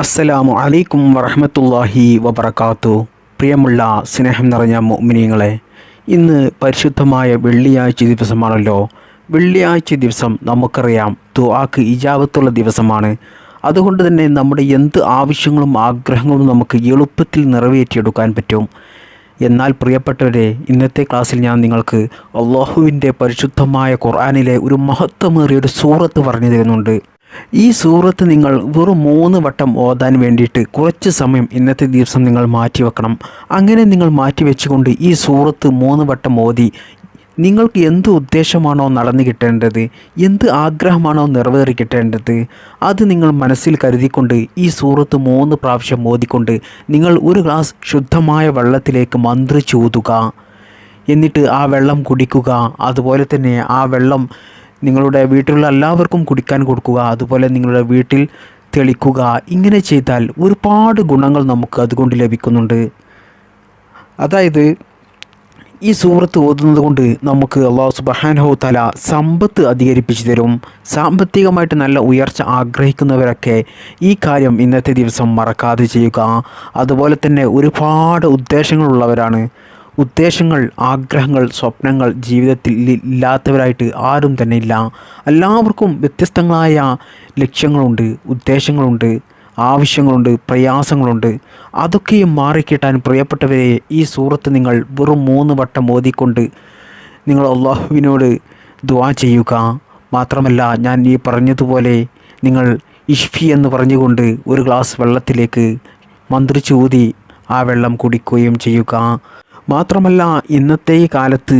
അസ്സലാമു അലൈക്കും വറഹമത്തല്ലാഹി വബർക്കാത്തു പ്രിയമുള്ള സ്നേഹം നിറഞ്ഞ മോമിനിയങ്ങളെ ഇന്ന് പരിശുദ്ധമായ വെള്ളിയാഴ്ച ദിവസമാണല്ലോ. വെള്ളിയാഴ്ച ദിവസം നമുക്കറിയാം ദുആക്ക് ഇജാബത്തുള്ള ദിവസമാണ്. അതുകൊണ്ട് തന്നെ നമ്മുടെ എന്ത് ആവശ്യങ്ങളും ആഗ്രഹങ്ങളും നമുക്ക് എളുപ്പത്തിൽ നിറവേറ്റിയെടുക്കാൻ പറ്റും. എന്നാൽ പ്രിയപ്പെട്ടവരെ ഇന്നത്തെ ക്ലാസ്സിൽ ഞാൻ നിങ്ങൾക്ക് അള്ളാഹുവിന്റെ പരിശുദ്ധമായ ഖുർആനിലെ ഒരു മഹത്വമേറിയ ഒരു സൂറത്ത് പറഞ്ഞു തരുന്നുണ്ട്. ഈ സൂറത്ത് നിങ്ങൾ വെറും മൂന്ന് വട്ടം ഓതാൻ വേണ്ടിയിട്ട് കുറച്ച് സമയം ഇന്നത്തെ ദിവസം നിങ്ങൾ മാറ്റി വെക്കണം. അങ്ങനെ നിങ്ങൾ മാറ്റി വെച്ചുകൊണ്ട് ഈ സൂറത്ത് മൂന്ന് വട്ടം ഓതി നിങ്ങൾക്ക് എന്ത് ഉദ്ദേശമാണോ നടന്നു കിട്ടേണ്ടത് എന്ത് ആഗ്രഹമാണോ നിറവേറി കിട്ടേണ്ടത് അത് നിങ്ങൾ മനസ്സിൽ കരുതിക്കൊണ്ട് ഈ സൂറത്ത് മൂന്ന് പ്രാവശ്യം ഓതിക്കൊണ്ട് നിങ്ങൾ ഒരു ഗ്ലാസ് ശുദ്ധമായ വെള്ളത്തിലേക്ക് മന്ത്രിച്ചൂതുക. എന്നിട്ട് ആ വെള്ളം കുടിക്കുക. അതുപോലെ തന്നെ ആ വെള്ളം നിങ്ങളുടെ വീട്ടിലുള്ള എല്ലാവർക്കും കുടിക്കാൻ കൊടുക്കുക അതുപോലെ നിങ്ങളുടെ വീട്ടിൽ തെളിക്കുക ഇങ്ങനെ ചെയ്താൽ ഒരുപാട് ഗുണങ്ങൾ നമുക്ക് അതുകൊണ്ട് ലഭിക്കുന്നുണ്ട്. അതായത് ഈ സൂറത്ത് ഓതുന്നത് കൊണ്ട് നമുക്ക് അള്ളാഹു സുബഹാനഹു തല സമ്പത്ത് അധികരിപ്പിച്ചു തരും. സാമ്പത്തികമായിട്ട് നല്ല ഉയർച്ച ആഗ്രഹിക്കുന്നവരൊക്കെ ഈ കാര്യം ഇന്നത്തെ ദിവസം മറക്കാതെ ചെയ്യുക. അതുപോലെ തന്നെ ഒരുപാട് ഉദ്ദേശങ്ങളുള്ളവരാണ്. ഉദ്ദേശങ്ങൾ ആഗ്രഹങ്ങൾ സ്വപ്നങ്ങൾ ജീവിതത്തിൽ ഇല്ലാത്തവരായിട്ട് ആരും തന്നെ ഇല്ല. എല്ലാവർക്കും വ്യത്യസ്തങ്ങളായ ലക്ഷ്യങ്ങളുണ്ട് ഉദ്ദേശങ്ങളുണ്ട് ആവശ്യങ്ങളുണ്ട് പ്രയാസങ്ങളുണ്ട്. അതൊക്കെയും മാറിക്കിട്ടാൻ പ്രിയപ്പെട്ടവരെ ഈ സൂറത്ത് നിങ്ങൾ വെറും മൂന്ന് വട്ടം ഓതിക്കൊണ്ട് നിങ്ങൾ അള്ളാഹുവിനോട് ദുവാ ചെയ്യുക. മാത്രമല്ല ഞാൻ ഈ പറഞ്ഞതുപോലെ നിങ്ങൾ ഇഷ്ഫി എന്ന് പറഞ്ഞുകൊണ്ട് ഒരു ഗ്ലാസ് വെള്ളത്തിലേക്ക് മന്ത്രിച്ചൂതി ആ വെള്ളം കുടിക്കുകയും ചെയ്യുക. മാത്രമല്ല ഇന്നത്തെ കാലത്ത്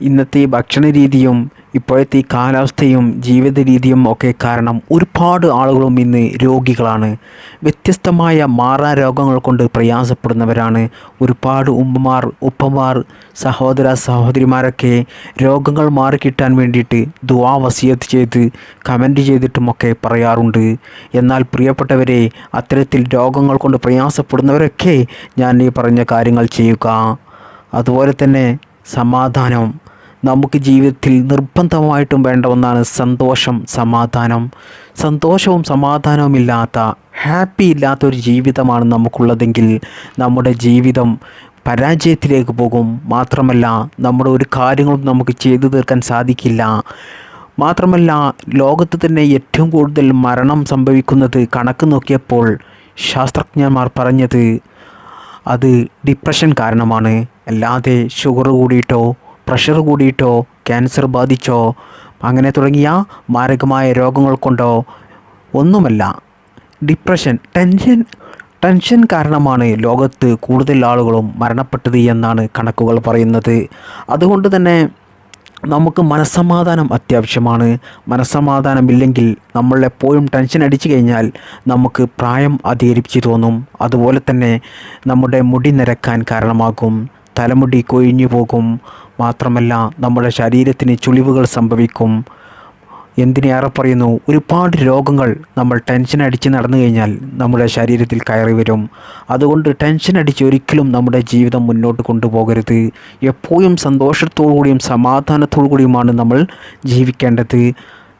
ഇന്നത്തെ ഭക്ഷണ രീതിയും ഇപ്പോഴത്തെ കാലാവസ്ഥയും ജീവിത രീതിയും ഒക്കെ കാരണം ഒരുപാട് ആളുകളും ഇന്ന് രോഗികളാണ്. വ്യത്യസ്തമായ മാറാ രോഗങ്ങൾ കൊണ്ട് പ്രയാസപ്പെടുന്നവരാണ്. ഒരുപാട് ഉമ്മമാർ ഉപ്പമാർ സഹോദര സഹോദരിമാരൊക്കെ രോഗങ്ങൾ മാറിക്കിട്ടാൻ വേണ്ടിയിട്ട് ദുവാ വസിയത്ത് ചെയ്ത് കമന്റ് ചെയ്തിട്ടുമൊക്കെ പറയാറുണ്ട്. എന്നാൽ പ്രിയപ്പെട്ടവരെ അത്തരത്തിൽ രോഗങ്ങൾ കൊണ്ട് പ്രയാസപ്പെടുന്നവരൊക്കെ ഞാൻ ഈ പറഞ്ഞ കാര്യങ്ങൾ ചെയ്യുക. അതുപോലെ തന്നെ സമാധാനവും. നമുക്ക് ജീവിതത്തിൽ നിർബന്ധമായിട്ടും വേണ്ട ഒന്നാണ് സന്തോഷം സമാധാനം. സന്തോഷവും സമാധാനവും ഇല്ലാത്ത ഹാപ്പി ഇല്ലാത്ത ഒരു ജീവിതമാണ് നമുക്കുള്ളതെങ്കിൽ നമ്മുടെ ജീവിതം പരാജയത്തിലേക്ക് പോകും. മാത്രമല്ല നമ്മുടെ ഒരു കാര്യങ്ങളും നമുക്ക് ചെയ്തു തീർക്കാൻ സാധിക്കില്ല. മാത്രമല്ല ലോകത്ത് തന്നെ ഏറ്റവും കൂടുതൽ മരണം സംഭവിക്കുന്നത് കണക്ക് നോക്കിയപ്പോൾ ശാസ്ത്രജ്ഞന്മാർ പറഞ്ഞത് അത് ഡിപ്രഷൻ കാരണമാണ്. അല്ലാതെ ഷുഗർ കൂടിയിട്ടോ പ്രഷർ കൂടിയിട്ടോ ക്യാൻസർ ബാധിച്ചോ അങ്ങനെ തുടങ്ങിയ മാരകമായ രോഗങ്ങൾ കൊണ്ടോ ഒന്നുമല്ല. ഡിപ്രഷൻ ടെൻഷൻ ടെൻഷൻ കാരണമാണ് ലോകത്ത് കൂടുതൽ ആളുകളും മരണപ്പെട്ടത് എന്നാണ് കണക്കുകൾ പറയുന്നത്. അതുകൊണ്ട് തന്നെ നമുക്ക് മനസ്സമാധാനം അത്യാവശ്യമാണ്. മനസ്സമാധാനമില്ലെങ്കിൽ നമ്മൾ എപ്പോഴും ടെൻഷൻ അടിച്ചു കഴിഞ്ഞാൽ നമുക്ക് പ്രായം അധികരിപ്പിച്ച് തോന്നും. അതുപോലെ തന്നെ നമ്മുടെ മുടി നിരക്കാൻ കാരണമാകും. തലമുടി കൊഴിഞ്ഞു പോകും മാത്രമല്ല നമ്മുടെ ശരീരത്തിന് ചുളിവുകൾ സംഭവിക്കും. എന്തിനേറെ പറയുന്നു? ഒരുപാട് രോഗങ്ങൾ നമ്മൾ ടെൻഷൻ അടിച്ച് നടന്നു കഴിഞ്ഞാൽ നമ്മുടെ ശരീരത്തിൽ കയറി വരും. അതുകൊണ്ട് ടെൻഷൻ അടിച്ച് ഒരിക്കലും നമ്മുടെ ജീവിതം മുന്നോട്ട് കൊണ്ടുപോകരുത്. എപ്പോഴും സന്തോഷത്തോടു കൂടിയും സമാധാനത്തോടു കൂടിയുമാണ് നമ്മൾ ജീവിക്കേണ്ടത്.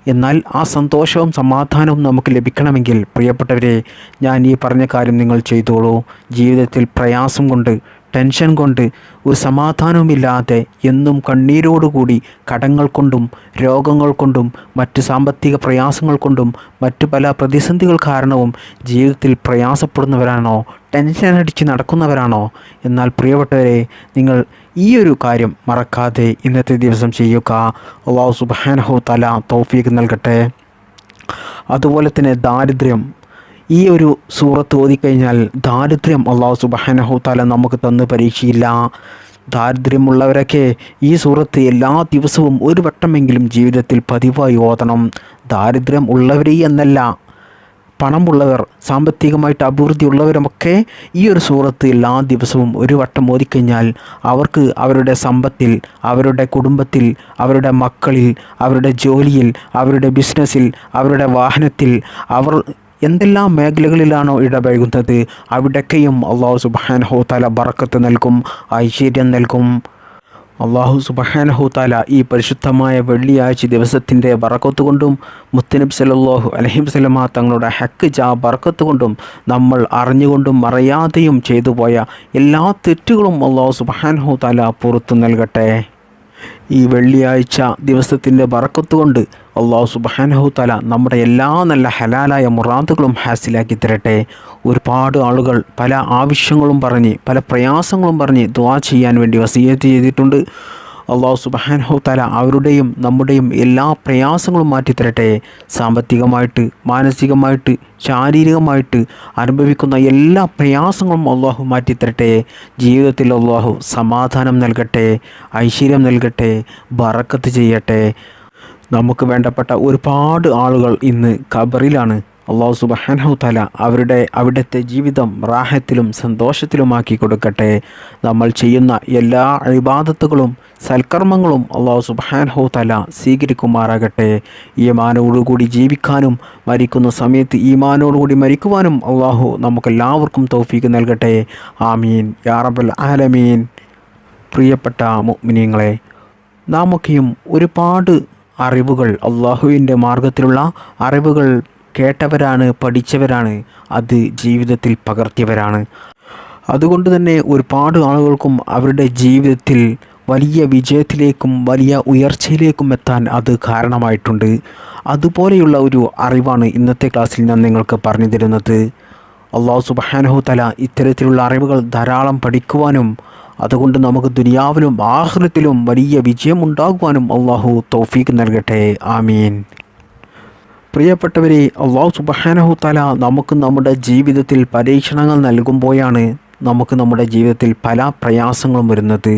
എന്നാൽ ആ സന്തോഷവും സമാധാനവും നമുക്ക് ലഭിക്കണമെങ്കിൽ പ്രിയപ്പെട്ടവരെ ഞാൻ ഈ പറഞ്ഞ കാര്യം നിങ്ങൾ ചെയ്തോളൂ. ജീവിതത്തിൽ പ്രയാസം കൊണ്ട് ടെൻഷൻ കൊണ്ട് ഒരു സമാധാനവുമില്ലാതെ എന്നും കണ്ണീരോടുകൂടി കടങ്ങൾ കൊണ്ടും രോഗങ്ങൾ കൊണ്ടും മറ്റ് സാമ്പത്തിക പ്രയാസങ്ങൾ കൊണ്ടും മറ്റു പല പ്രതിസന്ധികൾ കാരണവും ജീവിതത്തിൽ പ്രയാസപ്പെടുന്നവരാണോ? ടെൻഷൻ അടിച്ച് നടക്കുന്നവരാണോ? എന്നാൽ പ്രിയപ്പെട്ടവരെ നിങ്ങൾ ഈ ഒരു കാര്യം മറക്കാതെ ഇന്നത്തെ ദിവസം ചെയ്യുക. അള്ളാഹു സുബാനഹു തല തൗഫീഖ് നൽകട്ടെ. അതുപോലെ തന്നെ ദാരിദ്ര്യം ഈ ഒരു സൂറത്ത് ഓതിക്കഴിഞ്ഞാൽ ദാരിദ്ര്യം അള്ളാഹു സുബാനഹു താല നമുക്ക് തന്ന് പരീക്ഷയില്ല. ദാരിദ്ര്യമുള്ളവരൊക്കെ ഈ സൂറത്ത് എല്ലാ ദിവസവും ഒരു വട്ടമെങ്കിലും ജീവിതത്തിൽ പതിവായി ഓതണം. ദാരിദ്ര്യം ഉള്ളവരെ എന്നല്ല പണമുള്ളവർ സാമ്പത്തികമായിട്ട് അഭിവൃദ്ധി ഉള്ളവരുമൊക്കെ ഈ ഒരു സൂറത്ത് എല്ലാ ദിവസവും ഒരു വട്ടം ഓതിക്കഴിഞ്ഞാൽ അവർക്ക് അവരുടെ സമ്പത്തിൽ അവരുടെ കുടുംബത്തിൽ അവരുടെ മക്കളിൽ അവരുടെ ജോലിയിൽ അവരുടെ ബിസിനസ്സിൽ അവരുടെ വാഹനത്തിൽ അവർ എന്തെല്ലാം മേഖലകളിലാണോ ഇടപഴകുന്നത്? അവിടൊക്കെയും അള്ളാഹു സുബാനഹു തല ബറക്കത്ത് നൽകും ഐശ്വര്യം നൽകും. അള്ളാഹു സുബഹാനഹു താല ഈ പരിശുദ്ധമായ വെള്ളിയാഴ്ച ദിവസത്തിന്റെ ബറക്കത്ത് കൊണ്ടും മുത്തനബ് സലല്ലാഹു അലഹിം സ്വലമ തങ്ങളുടെ ഹക്ക് ജാ ബറക്കത്ത് കൊണ്ടും നമ്മൾ അറിഞ്ഞുകൊണ്ടും മറയാതെയും ചെയ്തു പോയ എല്ലാ തെറ്റുകളും അള്ളാഹു സുബഹാനഹു താല പുറത്തു നൽകട്ടെ. ഈ വെള്ളിയാഴ്ച ദിവസത്തിന്റെ വറക്കത്തുകൊണ്ട് അള്ളാഹു സുബാനഹു തല നമ്മുടെ എല്ലാ നല്ല ഹലാലായ മുറാദുകളും ഹാസിലാക്കി തരട്ടെ. ഒരുപാട് ആളുകൾ പല ആവശ്യങ്ങളും പറഞ്ഞ് പല പ്രയാസങ്ങളും പറഞ്ഞ് ദ്വാ ചെയ്യാൻ വേണ്ടി വസീയത്ത് ചെയ്തിട്ടുണ്ട്. അള്ളാഹു സുബാൻഹു തല അവരുടെയും നമ്മുടെയും എല്ലാ പ്രയാസങ്ങളും മാറ്റിത്തരട്ടെ. സാമ്പത്തികമായിട്ട് മാനസികമായിട്ട് ശാരീരികമായിട്ട് അനുഭവിക്കുന്ന എല്ലാ പ്രയാസങ്ങളും അള്ളാഹു മാറ്റിത്തരട്ടെ. ജീവിതത്തിൽ അള്ളാഹു സമാധാനം നൽകട്ടെ ഐശ്വര്യം നൽകട്ടെ ബറക്കത്ത് ചെയ്യട്ടെ. നമുക്ക് വേണ്ടപ്പെട്ട ഒരുപാട് ആളുകൾ ഇന്ന് ഖബറിലാണ്. അള്ളാഹു സുബഹാനഹു തല അവരുടെ അവിടുത്തെ ജീവിതം റാഹത്തിലും സന്തോഷത്തിലുമാക്കി കൊടുക്കട്ടെ. നമ്മൾ ചെയ്യുന്ന എല്ലാ അഴിബാദത്തുകളും സൽക്കർമ്മങ്ങളും അള്ളാഹു സുബഹാനഹു തല സ്വീകരിക്കുമാറാകട്ടെ. ഈമാനോടുകൂടി ജീവിക്കാനും മരിക്കുന്ന സമയത്ത് ഈമാനോടുകൂടി മരിക്കുവാനും അള്ളാഹു നമുക്കെല്ലാവർക്കും തൗഫീക്ക് നൽകട്ടെ. ആമീൻ. യാറബൽ ആലമീൻ. പ്രിയപ്പെട്ട മുഗ്മിനിയങ്ങളെ നാമൊക്കെയും ഒരുപാട് അറിവുകൾ അള്ളാഹുവിന്റെ മാർഗത്തിലുള്ള അറിവുകൾ കേട്ടവരാണ് പഠിച്ചവരാണ് അത് ജീവിതത്തിൽ പകർത്തിയവരാണ്. അതുകൊണ്ട് തന്നെ ഒരുപാട് ആളുകൾക്കും അവരുടെ ജീവിതത്തിൽ വലിയ വിജയത്തിലേക്കും വലിയ ഉയർച്ചയിലേക്കും എത്താൻ അത് കാരണമായിട്ടുണ്ട്. അതുപോലെയുള്ള ഒരു അറിവാണ് ഇന്നത്തെ ക്ലാസ്സിൽ ഞാൻ നിങ്ങൾക്ക് പറഞ്ഞു തരുന്നത്. അള്ളാഹു സുബാനഹു തല ഇത്തരത്തിലുള്ള അറിവുകൾ ധാരാളം പഠിക്കുവാനും അതുകൊണ്ട് നമുക്ക് ദുനിയാവിലും ആഹൃത്തിലും വലിയ വിജയം ഉണ്ടാകുവാനും അള്ളാഹു തൗഫീഖ് നൽകട്ടെ. ആമീൻ. പ്രിയപ്പെട്ടവരെ അള്ളാഹു സുബഹാനഹു തല നമുക്ക് നമ്മുടെ ജീവിതത്തിൽ പരീക്ഷണങ്ങൾ നൽകുമ്പോഴാണ് നമുക്ക് നമ്മുടെ ജീവിതത്തിൽ പല പ്രയാസങ്ങളും വരുന്നത്.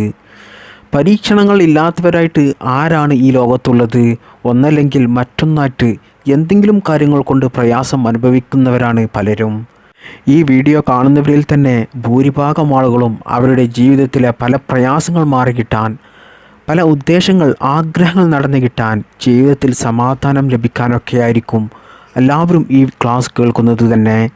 പരീക്ഷണങ്ങൾ ഇല്ലാത്തവരായിട്ട് ആരാണ് ഈ ലോകത്തുള്ളത്? ഒന്നല്ലെങ്കിൽ മറ്റൊന്നായിട്ട് എന്തെങ്കിലും കാര്യങ്ങൾ കൊണ്ട് പ്രയാസം അനുഭവിക്കുന്നവരാണ് പലരും. ഈ വീഡിയോ കാണുന്നവരിൽ തന്നെ ഭൂരിഭാഗം ആളുകളും അവരുടെ ജീവിതത്തിലെ പല പ്രയാസങ്ങൾ മാറിക്കിട്ടാൻ പല ഉദ്ദേശങ്ങൾ ആഗ്രഹങ്ങൾ നടന്നു കിട്ടാൻ ജീവിതത്തിൽ സമാധാനം ലഭിക്കാനൊക്കെയായിരിക്കും എല്ലാവരും ഈ ക്ലാസ് കേൾക്കുന്നത് തന്നെ.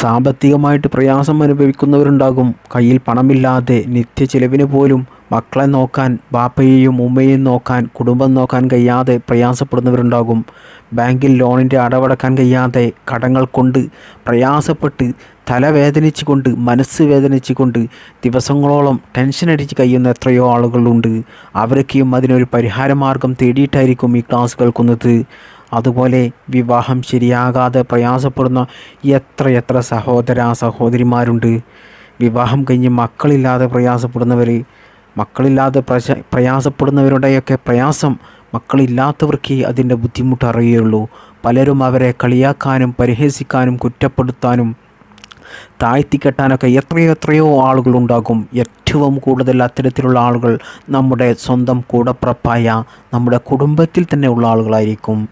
സാമ്പത്തികമായിട്ട് പ്രയാസം അനുഭവിക്കുന്നവരുണ്ടാകും. കയ്യിൽ പണമില്ലാതെ നിത്യ ചിലവിന് പോലും മക്കളെ നോക്കാൻ ബാപ്പയെയും ഉമ്മയെയും നോക്കാൻ കുടുംബം നോക്കാൻ കഴിയാതെ പ്രയാസപ്പെടുന്നവരുണ്ടാകും. ബാങ്കിൽ ലോണിന്റെ അടവടക്കാൻ കഴിയാതെ കടങ്ങൾ കൊണ്ട് പ്രയാസപ്പെട്ട് തലവേദനിച്ചു കൊണ്ട് മനസ്സ് വേദനിച്ചു കൊണ്ട് ദിവസങ്ങളോളം ടെൻഷൻ അടിച്ച് കഴിയുന്ന എത്രയോ ആളുകളുണ്ട്. അവരൊക്കെയും അതിനൊരു പരിഹാരമാർഗം തേടിയിട്ടായിരിക്കും ഈ ക്ലാസ് കേൾക്കുന്നത്. അതുപോലെ വിവാഹം ശരിയാകാതെ പ്രയാസപ്പെടുന്ന എത്രയെത്ര എത്ര സഹോദര സഹോദരിമാരുണ്ട്. വിവാഹം കഴിഞ്ഞ് മക്കളില്ലാതെ പ്രയാസപ്പെടുന്നവർ മക്കളില്ലാതെ പ്രയാസപ്പെടുന്നവരുടെയൊക്കെ പ്രയാസം മക്കളില്ലാത്തവർക്ക് അതിന്റെ ബുദ്ധിമുട്ട് അറിയുള്ളൂ. പലരും അവരെ കളിയാക്കാനും പരിഹസിക്കാനും കുറ്റപ്പെടുത്താനും താഴ്ത്തിക്കെട്ടാനൊക്കെ എത്രയോ എത്രയോ ആളുകളുണ്ടാകും. ഏറ്റവും കൂടുതൽ അത്തരത്തിലുള്ള ആളുകൾ നമ്മുടെ സ്വന്തം കൂടപ്പുറപ്പായ നമ്മുടെ കുടുംബത്തിൽ തന്നെ ഉള്ള ആളുകളായിരിക്കും.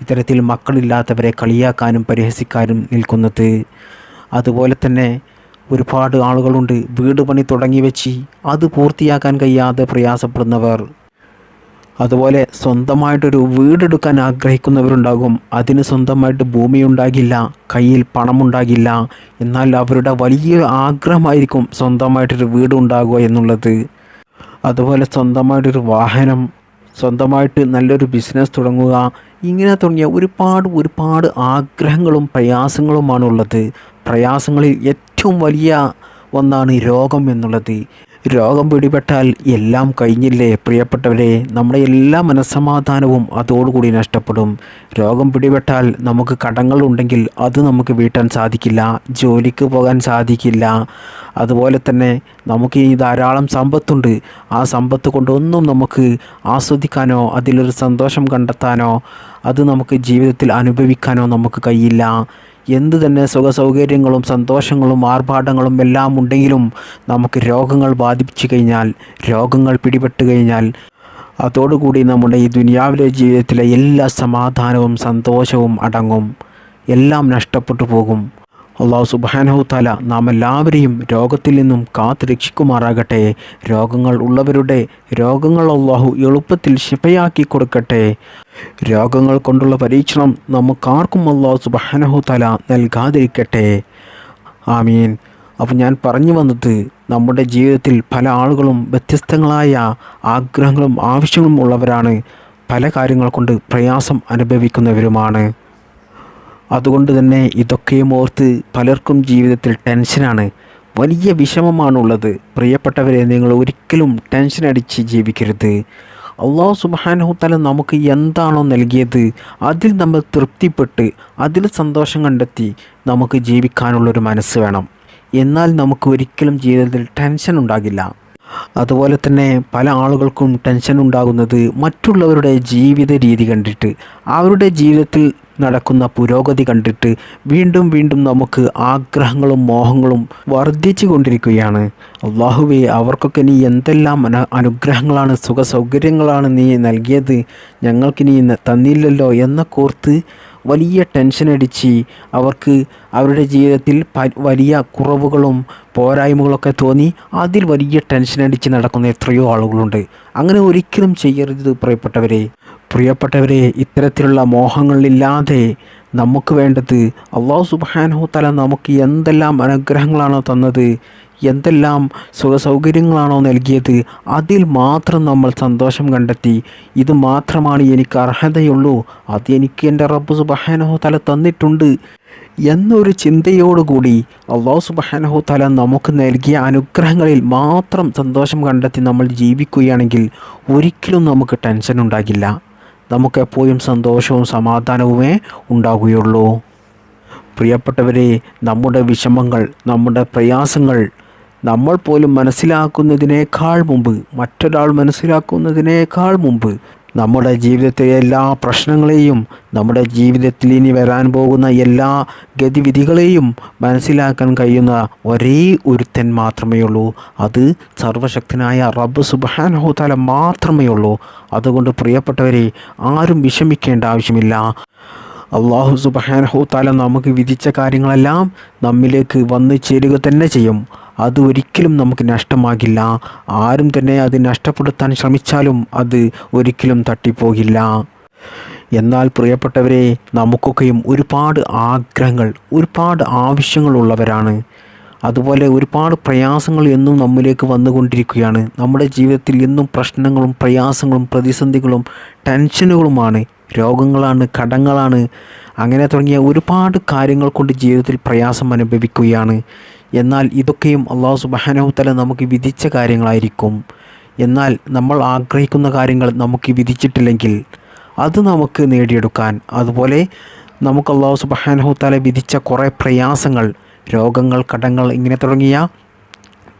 ഇത്തരത്തിൽ മക്കളില്ലാത്തവരെ കളിയാക്കാനും പരിഹസിക്കാനും നിൽക്കുന്നത്. അതുപോലെ തന്നെ ഒരുപാട് ആളുകളുണ്ട്. വീട് പണി തുടങ്ങി വെച്ച് അത് പൂർത്തിയാക്കാൻ കഴിയാതെ പ്രയാസപ്പെടുന്നവർ. അതുപോലെ സ്വന്തമായിട്ടൊരു വീടെടുക്കാൻ ആഗ്രഹിക്കുന്നവരുണ്ടാകും. അതിന് സ്വന്തമായിട്ട് ഭൂമി ഉണ്ടാകില്ല കയ്യിൽ പണമുണ്ടാകില്ല. എന്നാൽ അവരുടെ വലിയ ആഗ്രഹമായിരിക്കും സ്വന്തമായിട്ടൊരു വീട് ഉണ്ടാകുക എന്നുള്ളത്. അതുപോലെ സ്വന്തമായിട്ടൊരു വാഹനം സ്വന്തമായിട്ട് നല്ലൊരു ബിസിനസ് തുടങ്ങുക ഇങ്ങനെ തുടങ്ങിയ ഒരുപാട് ഒരുപാട് ആഗ്രഹങ്ങളും പ്രയാസങ്ങളുമാണുള്ളത്. പ്രയാസങ്ങളിൽ ഏറ്റവും വലിയ ഒന്നാണ് രോഗം എന്നുള്ളത്. രോഗം പിടിപെട്ടാൽ എല്ലാം കഴിഞ്ഞില്ലേ? പ്രിയപ്പെട്ടവരെ നമ്മുടെ എല്ലാ മനസ്സമാധാനവും അതോടുകൂടി നഷ്ടപ്പെടും. രോഗം പിടിപെട്ടാൽ നമുക്ക് കടങ്ങൾ ഉണ്ടെങ്കിൽ അത് നമുക്ക് വീട്ടാൻ സാധിക്കില്ല ജോലിക്ക് പോകാൻ സാധിക്കില്ല. അതുപോലെ തന്നെ നമുക്ക് ഈ ധാരാളം സമ്പത്തുണ്ട്. ആ സമ്പത്ത് കൊണ്ടൊന്നും നമുക്ക് ആസ്വദിക്കാനോ അതിലൊരു സന്തോഷം കണ്ടെത്താനോ അത് നമുക്ക് ജീവിതത്തിൽ അനുഭവിക്കാനോ നമുക്ക് കഴിയില്ല. എന്ത് തന്നെ സുഖ സൗകര്യങ്ങളും സന്തോഷങ്ങളും ആർഭാടങ്ങളും എല്ലാം ഉണ്ടെങ്കിലും നമുക്ക് രോഗങ്ങൾ ബാധിച്ചു കഴിഞ്ഞാൽ രോഗങ്ങൾ പിടിപെട്ട് കഴിഞ്ഞാൽ അതോടുകൂടി നമ്മുടെ ഈ ദുനിയാവിലെ ജീവിതത്തിലെ എല്ലാ സമാധാനവും സന്തോഷവും അടങ്ങും. എല്ലാം നഷ്ടപ്പെട്ടു പോകും. അള്ളാഹു സുബാനഹു താല നാം എല്ലാവരെയും രോഗത്തിൽ നിന്നും കാത്തു രക്ഷിക്കുമാറാകട്ടെ. രോഗങ്ങൾ ഉള്ളവരുടെ രോഗങ്ങൾ അള്ളാഹു എളുപ്പത്തിൽ ശിഫയാക്കി കൊടുക്കട്ടെ. രോഗങ്ങൾ കൊണ്ടുള്ള പരീക്ഷണം നമുക്കാർക്കും അള്ളാഹു സുബാനഹു താല നൽകാതിരിക്കട്ടെ. ആമീൻ. അപ്പോൾ ഞാൻ പറഞ്ഞു വന്നത് നമ്മുടെ ജീവിതത്തിൽ പല ആളുകളും വ്യത്യസ്തങ്ങളായ ആഗ്രഹങ്ങളും ആവശ്യങ്ങളും ഉള്ളവരാണ്. പല കാര്യങ്ങൾ കൊണ്ട് പ്രയാസം അനുഭവിക്കുന്നവരുമാണ്. അതുകൊണ്ട് തന്നെ ഇതൊക്കെയും ഓർത്ത് പലർക്കും ജീവിതത്തിൽ ടെൻഷനാണ്. വലിയ വിഷമമാണുള്ളത്. പ്രിയപ്പെട്ടവരെ നിങ്ങൾ ഒരിക്കലും ടെൻഷൻ അടിച്ച് ജീവിക്കരുത്. അള്ളാഹു സുബാനഹുത്തല നമുക്ക് എന്താണോ നൽകിയത് അതിൽ നമ്മൾ തൃപ്തിപ്പെട്ട് അതിൽ സന്തോഷം കണ്ടെത്തി നമുക്ക് ജീവിക്കാനുള്ളൊരു മനസ്സ് വേണം. എന്നാൽ നമുക്ക് ഒരിക്കലും ജീവിതത്തിൽ ടെൻഷൻ ഉണ്ടാകില്ല. അതുപോലെ തന്നെ പല ആളുകൾക്കും ടെൻഷൻ ഉണ്ടാകുന്നത് മറ്റുള്ളവരുടെ ജീവിത രീതി കണ്ടിട്ട് അവരുടെ ജീവിതത്തിൽ നടക്കുന്ന പുരോഗതി കണ്ടിട്ട് വീണ്ടും വീണ്ടും നമുക്ക് ആഗ്രഹങ്ങളും മോഹങ്ങളും വർദ്ധിച്ചു കൊണ്ടിരിക്കുകയാണ്. അള്ളാഹുവെ അവർക്കൊക്കെ നീ എന്തെല്ലാം അനുഗ്രഹങ്ങളാണ് സുഖ സൗകര്യങ്ങളാണ് നീ നൽകിയത്? ഞങ്ങൾക്ക് നീ തന്നില്ലല്ലോ എന്ന കോർത്ത് വലിയ ടെൻഷൻ അടിച്ച് അവർക്ക് അവരുടെ ജീവിതത്തിൽ വലിയ കുറവുകളും പോരായ്മകളൊക്കെ തോന്നി അതിൽ വലിയ ടെൻഷൻ അടിച്ച് നടക്കുന്ന എത്രയോ ആളുകളുണ്ട്. അങ്ങനെ ഒരിക്കലും ചെയ്യരുത് പ്രിയപ്പെട്ടവരെ. പ്രിയപ്പെട്ടവരെ ഇത്തരത്തിലുള്ള മോഹങ്ങളില്ലാതെ നമുക്ക് വേണ്ടത് അള്ളാഹു സുബാനഹു തല നമുക്ക് എന്തെല്ലാം അനുഗ്രഹങ്ങളാണോ തന്നത് എന്തെല്ലാം സുഖ സൗകര്യങ്ങളാണോ നൽകിയത് അതിൽ മാത്രം നമ്മൾ സന്തോഷം കണ്ടെത്തി. ഇത് മാത്രമാണ് എനിക്ക് അർഹതയുള്ളൂ. അത് എനിക്ക് എന്റെ റബ്ബ് സുബഹാനഹു തല തന്നിട്ടുണ്ട്. എന്നൊരു ചിന്തയോടുകൂടി അള്ളാഹു സുബഹാനഹു തല നമുക്ക് നൽകിയ അനുഗ്രഹങ്ങളിൽ മാത്രം സന്തോഷം കണ്ടെത്തി നമ്മൾ ജീവിക്കുകയാണെങ്കിൽ ഒരിക്കലും നമുക്ക് ടെൻഷൻ ഉണ്ടാകില്ല നമുക്കെപ്പോഴും സന്തോഷവും സമാധാനവുമേ ഉണ്ടാകുകയുള്ളൂ. പ്രിയപ്പെട്ടവരെ നമ്മുടെ വിഷമങ്ങൾ നമ്മുടെ പ്രയാസങ്ങൾ നമ്മൾ പോലും മനസ്സിലാക്കുന്നതിനേക്കാൾ മുമ്പ് മറ്റൊരാൾ മനസ്സിലാക്കുന്നതിനേക്കാൾ മുമ്പ് നമ്മുടെ ജീവിതത്തിലെ എല്ലാ പ്രശ്നങ്ങളെയും നമ്മുടെ ജീവിതത്തിൽ ഇനി വരാൻ പോകുന്ന എല്ലാ ഗതിവിധികളെയും മനസ്സിലാക്കാൻ കഴിയുന്ന ഒരേ ഒരുത്തൻ മാത്രമേ ഉള്ളൂ. അത് സർവശക്തനായ റബ്ബ് സുബാനഹുതാല മാത്രമേ ഉള്ളൂ. അതുകൊണ്ട് പ്രിയപ്പെട്ടവരെ ആരും വിഷമിക്കേണ്ട ആവശ്യമില്ല. അള്ളാഹു സുബാനഹു താല നമുക്ക് വിധിച്ച കാര്യങ്ങളെല്ലാം നമ്മിലേക്ക് വന്നു ചേരുക തന്നെ ചെയ്യും. അത് ഒരിക്കലും നമുക്ക് നഷ്ടമാകില്ല. ആരും തന്നെ അത് നഷ്ടപ്പെടുത്താൻ ശ്രമിച്ചാലും അത് ഒരിക്കലും തട്ടിപ്പോകില്ല. എന്നാൽ പ്രിയപ്പെട്ടവരെ നമുക്കൊക്കെയും ഒരുപാട് ആഗ്രഹങ്ങൾ ഒരുപാട് ആവശ്യങ്ങളുള്ളവരാണ്. അതുപോലെ ഒരുപാട് പ്രയാസങ്ങൾ എന്നും നമ്മിലേക്ക് വന്നുകൊണ്ടിരിക്കുകയാണ്. നമ്മുടെ ജീവിതത്തിൽ എന്നും പ്രശ്നങ്ങളും പ്രയാസങ്ങളും പ്രതിസന്ധികളും ടെൻഷനുകളുമാണ് രോഗങ്ങളാണ് കടങ്ങളാണ്. അങ്ങനെ തുടങ്ങിയ ഒരുപാട് കാര്യങ്ങൾ കൊണ്ട് ജീവിതത്തിൽ പ്രയാസം അനുഭവിക്കുകയാണ്. എന്നാൽ ഇതൊക്കെയും അള്ളാഹു സുബാനഹുത്തല നമുക്ക് വിധിച്ച കാര്യങ്ങളായിരിക്കും. എന്നാൽ നമ്മൾ ആഗ്രഹിക്കുന്ന കാര്യങ്ങൾ നമുക്ക് വിധിച്ചിട്ടില്ലെങ്കിൽ അത് നമുക്ക് നേടിയെടുക്കാൻ. അതുപോലെ നമുക്ക് അള്ളാഹു സുബാനഹുത്തല വിധിച്ച കുറേ പ്രയാസങ്ങൾ രോഗങ്ങൾ കടങ്ങൾ ഇങ്ങനെ തുടങ്ങിയ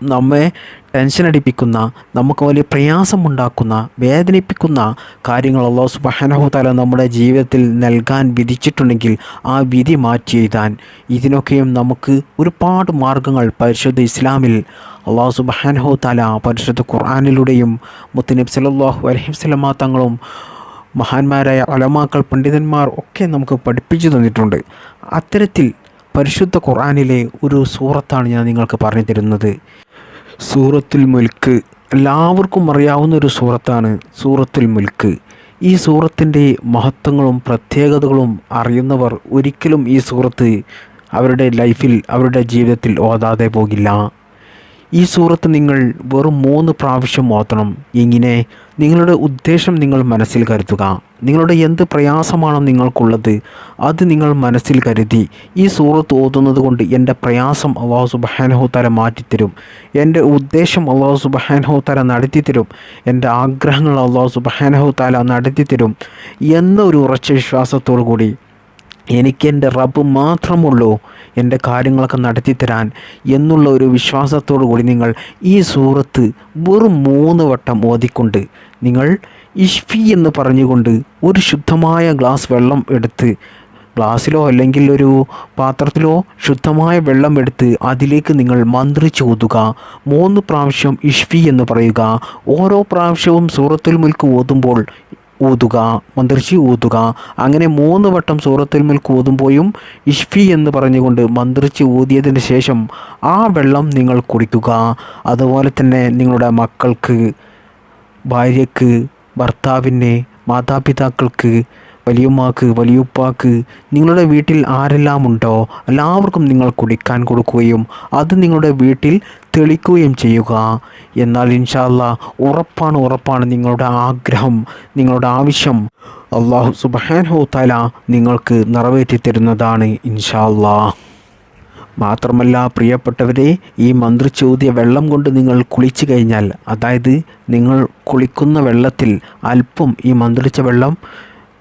നമ്മെ ടെൻഷൻ അടിപ്പിക്കുന്ന നമുക്ക് വലിയ പ്രയാസമുണ്ടാക്കുന്ന വേദനിപ്പിക്കുന്ന കാര്യങ്ങൾ അള്ളാഹു സുബാനഹു താല നമ്മുടെ ജീവിതത്തിൽ നൽകാൻ വിധിച്ചിട്ടുണ്ടെങ്കിൽ ആ വിധി മാറ്റി എഴുതാൻ. ഇതിനൊക്കെയും നമുക്ക് ഒരുപാട് മാർഗങ്ങൾ പരിശുദ്ധ ഇസ്ലാമിൽ അള്ളാഹു സുബാനഹു താല പരിശുദ്ധ ഖുർആാനിലൂടെയും മുത്തനബ് സലാഹു അലഹിം സ്വലമാ തങ്ങളും മഹാന്മാരായ അലമാക്കൾ പണ്ഡിതന്മാർ ഒക്കെ നമുക്ക് പഠിപ്പിച്ചു തന്നിട്ടുണ്ട്. അത്തരത്തിൽ പരിശുദ്ധ ഖുർആാനിലെ ഒരു സൂറത്താണ് ഞാൻ നിങ്ങൾക്ക് പറഞ്ഞു തരുന്നത്. സൂറത്തുൽ മുൽക്ക് എല്ലാവർക്കും അറിയാവുന്ന ഒരു സൂറത്താണ് സൂറത്തുൽ മുൽക്ക്. ഈ സൂറത്തിന്റെ മഹത്വങ്ങളും പ്രത്യേകതകളും അറിയുന്നവർ ഒരിക്കലും ഈ സൂറത്ത് അവരുടെ ലൈഫിൽ അവരുടെ ജീവിതത്തിൽ ഓതാതെ പോകില്ല. ഈ സൂറത്ത് നിങ്ങൾ വെറും മൂന്ന് പ്രാവശ്യം ഓതണം. ഇങ്ങനെ നിങ്ങളുടെ ഉദ്ദേശം നിങ്ങൾ മനസ്സിൽ കരുതുക. നിങ്ങളുടെ എന്ത് പ്രയാസമാണോ നിങ്ങൾക്കുള്ളത് അത് നിങ്ങൾ മനസ്സിൽ കരുതി. ഈ സൂറത്ത് ഓതുന്നത് കൊണ്ട് എന്റെ പ്രയാസം അള്ളാഹു സുബഹാനഹുത്തല മാറ്റിത്തരും. എന്റെ ഉദ്ദേശം അള്ളാഹു സുബഹാനഹുത്തല നടത്തിത്തരും. എന്റെ ആഗ്രഹങ്ങൾ അള്ളാഹു സുബഹാനഹുത്തല നടത്തിത്തരും എന്നൊരു ഉറച്ച വിശ്വാസത്തോടു കൂടി എനിക്ക് എന്റെ റബ്ബ് മാത്രമുള്ളൂ എന്റെ കാര്യങ്ങളൊക്കെ നടത്തിത്തരാൻ എന്നുള്ള ഒരു വിശ്വാസത്തോടു കൂടി നിങ്ങൾ ഈ സൂറത്ത് വെറും മൂന്ന് വട്ടം ഓതിക്കൊണ്ട് നിങ്ങൾ ഇഷ്ഫി എന്ന് പറഞ്ഞുകൊണ്ട് ഒരു ശുദ്ധമായ ഗ്ലാസ് വെള്ളം എടുത്ത് ഗ്ലാസ്സിലോ അല്ലെങ്കിൽ ഒരു പാത്രത്തിലോ ശുദ്ധമായ വെള്ളം എടുത്ത് അതിലേക്ക് നിങ്ങൾ മന്ത്രിച്ച് ഓതുക മൂന്ന് പ്രാവശ്യം ഇഷ്ഫി എന്ന് പറയുക. ഓരോ പ്രാവശ്യവും സൂറത്തുൽ മുൽക്ക് ഓതുമ്പോൾ ഊതുക മന്ത്രിച്ച് ഊതുക അങ്ങനെ മൂന്ന് വട്ടം സൂറത്തുൽ മുൽക്ക് ഊതുമ്പോഴും ഇഷ്ഫി എന്ന് പറഞ്ഞുകൊണ്ട് മന്ത്രിച്ച് ഊതിയതിന് ശേഷം ആ വെള്ളം നിങ്ങൾ കുടിക്കുക. അതുപോലെ തന്നെ നിങ്ങളുടെ മക്കൾക്ക് ഭാര്യയ്ക്ക് ഭർത്താവിന് മാതാപിതാക്കൾക്ക് വലിയുമ്മാക്ക് വലിയുപ്പാക്ക് നിങ്ങളുടെ വീട്ടിൽ ആരെല്ലാം ഉണ്ടോ എല്ലാവർക്കും നിങ്ങൾ കുടിക്കാൻ കൊടുക്കുകയും അത് നിങ്ങളുടെ വീട്ടിൽ തെളിക്കുകയും ചെയ്യുക. എന്നാൽ ഇൻഷാല്ല ഉറപ്പാണ് ഉറപ്പാണ് നിങ്ങളുടെ ആഗ്രഹം നിങ്ങളുടെ ആവശ്യം അള്ളാഹു സുബാൻ ഹോത്താല നിങ്ങൾക്ക് നിറവേറ്റി തരുന്നതാണ് ഇൻഷാല്ലാ മാത്രമല്ല പ്രിയപ്പെട്ടവരെ ഈ മന്ത്രിച്ചോദ്യ വെള്ളം കൊണ്ട് നിങ്ങൾ കുളിച്ചു കഴിഞ്ഞാൽ അതായത് നിങ്ങൾ കുളിക്കുന്ന വെള്ളത്തിൽ അല്പം ഈ മന്ത്രിച്ച വെള്ളം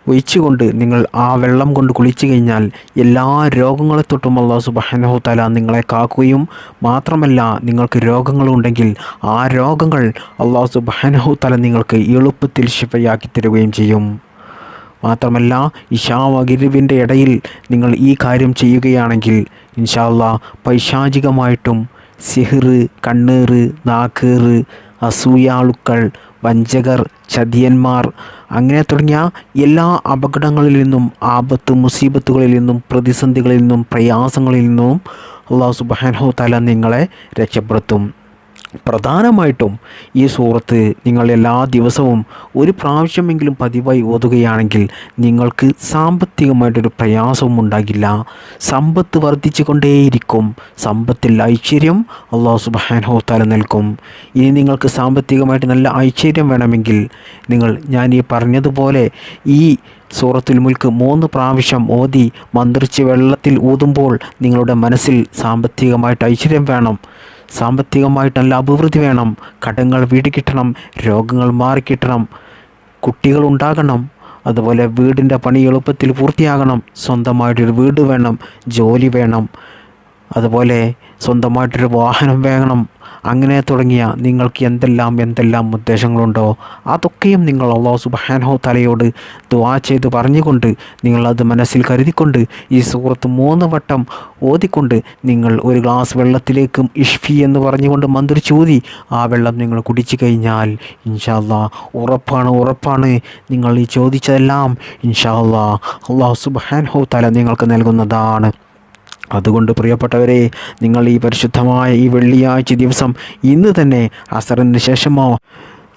ഒഴിച്ചുകൊണ്ട് നിങ്ങൾ ആ വെള്ളം കൊണ്ട് കുളിച്ചു കഴിഞ്ഞാൽ എല്ലാ രോഗങ്ങളെ തൊട്ടും അള്ളാഹു സുബാനഹു തല നിങ്ങളെ കാക്കുകയും മാത്രമല്ല നിങ്ങൾക്ക് രോഗങ്ങളുണ്ടെങ്കിൽ ആ രോഗങ്ങൾ അള്ളാഹു സുബാനഹു തല നിങ്ങൾക്ക് എളുപ്പത്തിൽ ശിഫയാക്കി തരുകയും ചെയ്യും. മാത്രമല്ല ഇഷാവഗിരുവിന്റെ ഇടയിൽ നിങ്ങൾ ഈ കാര്യം ചെയ്യുകയാണെങ്കിൽ ഇൻഷാല്ല പൈശാചികമായിട്ടും സിഹിർ കണ്ണേറ് നാക്കേറ് അസൂയാളുക്കൾ വഞ്ചകർ ചതിയന്മാർ അങ്ങനെ തുടങ്ങിയ എല്ലാ അപകടങ്ങളിൽ നിന്നും ആപത്ത് മുസീബത്തുകളിൽ നിന്നും പ്രതിസന്ധികളിൽ നിന്നും പ്രയാസങ്ങളിൽ നിന്നും അള്ളാഹു സുബാനഹു തല നിങ്ങളെ രക്ഷപ്പെടുത്തും. പ്രധാനമായിട്ടും ഈ സൂറത്ത് നിങ്ങൾ എല്ലാ ദിവസവും ഒരു പ്രാവശ്യമെങ്കിലും പതിവായി ഓതുകയാണെങ്കിൽ നിങ്ങൾക്ക് സാമ്പത്തികമായിട്ടൊരു പ്രയാസവും ഉണ്ടാകില്ല. സമ്പത്ത് വർദ്ധിച്ചു കൊണ്ടേയിരിക്കും. സമ്പത്തിൽ ഐശ്വര്യം അള്ളാഹു സുബാനഹോ തല നൽകും. ഇനി നിങ്ങൾക്ക് സാമ്പത്തികമായിട്ട് നല്ല ഐശ്വര്യം വേണമെങ്കിൽ നിങ്ങൾ ഞാൻ ഈ പറഞ്ഞതുപോലെ ഈ സൂറത്തുൽ മുൽക്ക് മൂന്ന് പ്രാവശ്യം ഓതി മന്ത്രിച്ച് വെള്ളത്തിൽ ഊതുമ്പോൾ നിങ്ങളുടെ മനസ്സിൽ സാമ്പത്തികമായിട്ട് ഐശ്വര്യം വേണം. സാമ്പത്തികമായിട്ട് നല്ല അഭിവൃദ്ധി വേണം. കടങ്ങൾ വീട് കിട്ടണം രോഗങ്ങൾ മാറിക്കിട്ടണം. കുട്ടികൾ ഉണ്ടാകണം അതുപോലെ വീടിന്റെ പണി എളുപ്പത്തിൽ പൂർത്തിയാകണം. സ്വന്തമായിട്ടൊരു വീട് വേണം. ജോലി വേണം. അതുപോലെ സ്വന്തമായിട്ടൊരു വാഹനം വേണം. അങ്ങനെ തുടങ്ങിയ നിങ്ങൾക്ക് എന്തെല്ലാം എന്തെല്ലാം ഉദ്ദേശങ്ങളുണ്ടോ അതൊക്കെയും നിങ്ങൾ അള്ളാഹു സുബാനോ തലയോട് ദുവാ ചെയ്ത് പറഞ്ഞുകൊണ്ട് നിങ്ങളത് മനസ്സിൽ കരുതിക്കൊണ്ട് ഈ സുഹൃത്ത് മൂന്ന് വട്ടം ഓതിക്കൊണ്ട് നിങ്ങൾ ഒരു ഗ്ലാസ് വെള്ളത്തിലേക്കും ഇഷ്ഫി എന്ന് പറഞ്ഞുകൊണ്ട് മന്ത്രി ചൂതി ആ വെള്ളം നിങ്ങൾ കുടിച്ചു കഴിഞ്ഞാൽ ഇൻഷാല്ല ഉറപ്പാണ് ഉറപ്പാണ്. നിങ്ങൾ ഈ ചോദിച്ചതെല്ലാം ഇൻഷാല്ലാ അള്ളാഹു സുബാൻഹോ തല നിങ്ങൾക്ക് നൽകുന്നതാണ്. അതുകൊണ്ട് പ്രിയപ്പെട്ടവരെ നിങ്ങൾ ഈ പരിശുദ്ധമായ ഈ വെള്ളിയാഴ്ച ദിവസം ഇന്ന് തന്നെ അസറിന് ശേഷമോ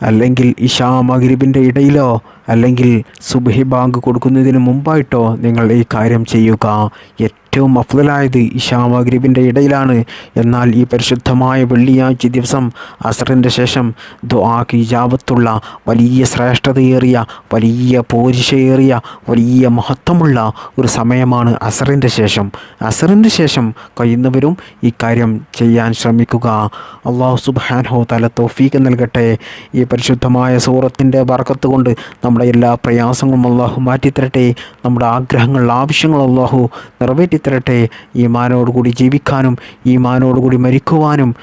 അല്ലെങ്കിൽ ഇഷാ മഗ്രിബിന്റെ ഇടയിലോ അല്ലെങ്കിൽ സുബഹി ബാങ്ക് കൊടുക്കുന്നതിന് മുമ്പായിട്ടോ നിങ്ങൾ ഈ കാര്യം ചെയ്യുക. ഏറ്റവും അഫ്ലായത് ഇഷാ മഗ്രിബിന്റെ ഇടയിലാണ്. എന്നാൽ ഈ പരിശുദ്ധമായ വെള്ളിയാഴ്ച ദിവസം അസറിന്റെ ശേഷം ദുആക്ക് ഇജാബത്തുള്ള വലിയ ശ്രേഷ്ഠതയേറിയ വലിയ പോരിശയേറിയ വലിയ മഹത്വമുള്ള ഒരു സമയമാണ് അസറിന്റെ ശേഷം. അസറിന്റെ ശേഷം കഴിയുന്നവരും ഈ കാര്യം ചെയ്യാൻ ശ്രമിക്കുക. അള്ളാഹു സുബാൻഹോ തല തോഫീക്ക് നൽകട്ടെ. ഈ പരിശുദ്ധമായ സൂറത്തിന്റെ വറക്കത്ത് കൊണ്ട് നമ്മുടെ നമ്മുടെ എല്ലാ പ്രയാസങ്ങളും അള്ളാഹു മാറ്റിത്തരട്ടെ. നമ്മുടെ ആഗ്രഹങ്ങൾ ആവശ്യങ്ങൾ അള്ളാഹു നിറവേറ്റിത്തരട്ടെ. ഈ മാനോടുകൂടി ജീവിക്കാനും ഈ മാനോടുകൂടി മരിക്കുവാനും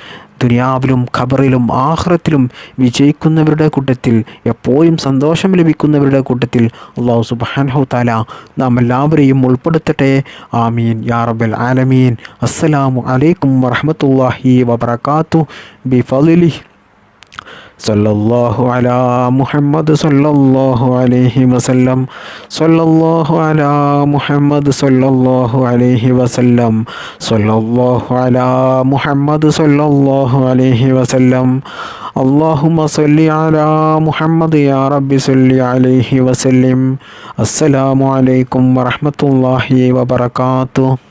ദുനിയാവിലും ഖബറിലും ആഹ്റത്തിലും വിജയിക്കുന്നവരുടെ കൂട്ടത്തിൽ എപ്പോഴും സന്തോഷം ലഭിക്കുന്നവരുടെ കൂട്ടത്തിൽ അള്ളാഹു സുബാൻഹു താല നാം എല്ലാവരെയും ഉൾപ്പെടുത്തട്ടെ. ആമീൻ. യാ റബ്ബൽ ആലമീൻ. അസ്സലാമു അലൈക്കും വറഹമത്തല്ലാഹി വബർക്കാത്തു ബി ഫലിഹി സല്ലല്ലാഹു അലാ മുഹമ്മദ് സല്ലല്ലാഹു അലൈഹി വസല്ലം. സല്ലല്ലാഹു അലാ മുഹമ്മദ് സല്ലല്ലാഹു അലൈഹി വസല്ലം. സല്ലല്ലാഹു അലാ മുഹമ്മദ് സല്ലല്ലാഹു അലൈഹി വസല്ലം. അള്ളാഹുമ സല്ലി അലാ മുഹമ്മദ് യാ റബ്ബി സല്ലി അലൈഹി വസല്ലം. അസ്സലാമു അലൈക്കും വറഹ്മത്തുള്ളാഹി വബറകാതുഹു.